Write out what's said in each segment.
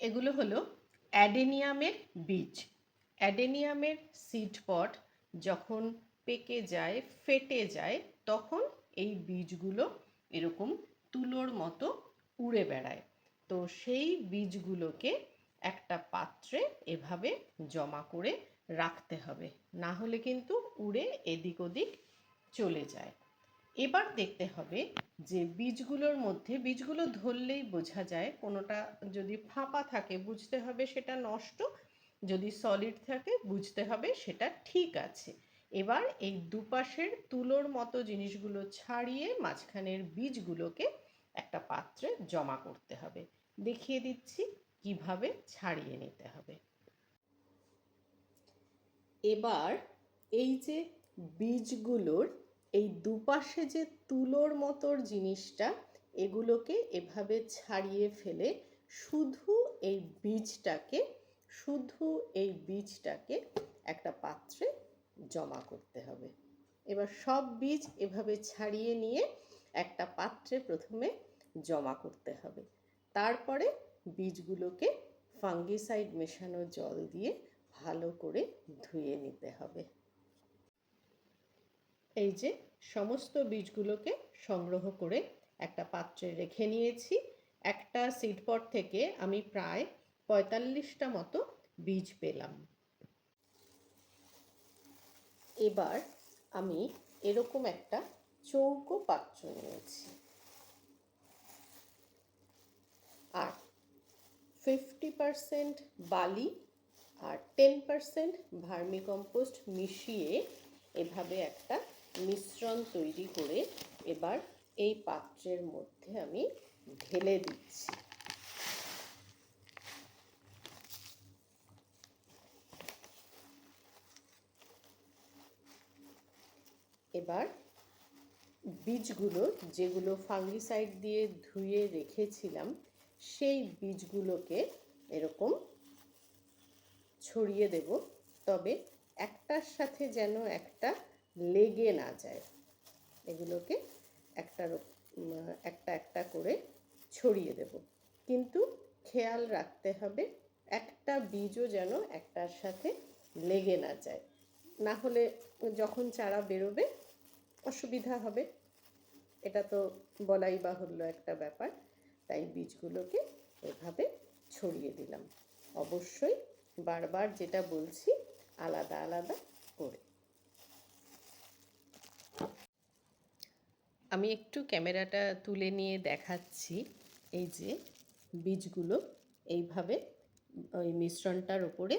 এগুলো হলো অ্যাডেনিয়ামের বীজ। অ্যাডেনিয়ামের সিড পট যখন পেকে যায়, ফেটে যায়, তখন এই বীজগুলো এরকম তুলোর মতো উড়ে বেড়ায়। তো সেই বীজগুলোকে একটা পাত্রে এভাবে জমা করে রাখতে হবে। না হলে কিন্তু উড়ে এদিক ওদিক চলে যায়। এবার দেখতে হবে যে বীজগুলোর মধ্যে, বীজগুলো ধরলেই বোঝা যায় কোনোটা যদি ফাঁপা থাকে বুঝতে হবে সেটা নষ্ট, যদি সলিড থাকে বুঝতে হবে সেটা ঠিক আছে। এবার এই দুপাশের তুলোর মতো জিনিসগুলো ছাড়িয়ে মাঝখানের বীজগুলোকে একটা পাত্রে জমা করতে হবে। দেখিয়ে দিচ্ছি কীভাবে ছাড়িয়ে নিতে হবে। এবার এই যে বীজগুলোর এই দুপাশে যে তুলোর মতোর জিনিসটা, এগুলোকে এভাবে ছাড়িয়ে ফেলে শুধু এই বীজটাকে, শুধু এই বীজটাকে একটা পাত্রে জমা করতে হবে। এবার সব বীজ এভাবে ছাড়িয়ে নিয়ে একটা পাত্রে প্রথমে জমা করতে হবে। তারপরে বীজগুলোকে ফাঙ্গিসাইড মেশানো জল দিয়ে ভালো করে ধুয়ে নিতে হবে। এই যে সমস্ত বীজগুলোকে সংগ্রহ করে একটা পাত্রে রেখে নিয়েছি। একটা সিডপট থেকে আমি প্রায় পঁয়তাল্লিশটা মতো বীজ পেলাম। এবার আমি এরকম একটা চৌকো পাত্র নিয়েছি। আর ফিফটি পারসেন্ট বালি আর টেন পারসেন্ট ভার্মিকম্পোস্ট মিশিয়ে এভাবে একটা মিশ্রণ তৈরি করে এবার এই পাত্রের মধ্যে আমি ঢেলে দিচ্ছি। এবার বীজগুলো যেগুলো ফাঙ্গিসাইড দিয়ে ধুয়ে রেখেছিলাম, সেই বীজগুলোকে এরকম ছড়িয়ে দেব। তবে একটার সাথে যেন একটা লেগে না যায়। এগুলোকে একটা একটা একটা করে ছড়িয়ে দেব। কিন্তু খেয়াল রাখতে হবে, একটা বীজও যেন একটার সাথে লেগে না যায়। না হলে যখন চারা বেরোবে, অসুবিধা হবে। এটা তো বলাই বাহুল্য একটা ব্যাপার। তাই বীজগুলোকে এভাবে ছড়িয়ে দিলাম। অবশ্যই বারবার যেটা বলছি, আলাদা আলাদা করে। আমি একটু ক্যামেরাটা তুলে নিয়ে দেখাচ্ছি। এই যে বীজগুলো এইভাবে ওই মিশ্রণটার ওপরে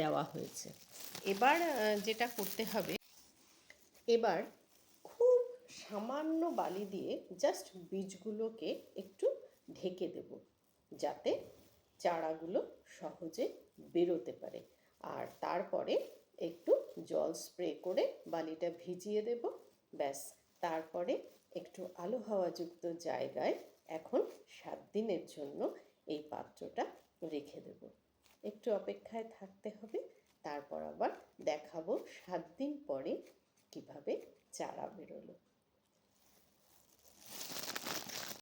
দেওয়া হয়েছে। এবার যেটা করতে হবে, এবার খুব সামান্য বালি দিয়ে জাস্ট বীজগুলোকে একটু ঢেকে দেব, যাতে চারাগুলো সহজে বেরোতে পারে। আর তারপরে একটু জল স্প্রে করে বালিটা ভিজিয়ে দেব, ব্যাস। তারপরে একটু আলো হাওয়াযুক্ত জায়গায় এখন সাত দিনের জন্য এই পাত্রটা রেখে দেব। একটু অপেক্ষায় থাকতে হবে, তারপর আবার দেখাবো সাত দিন পরে কীভাবে চারা বেরোলো।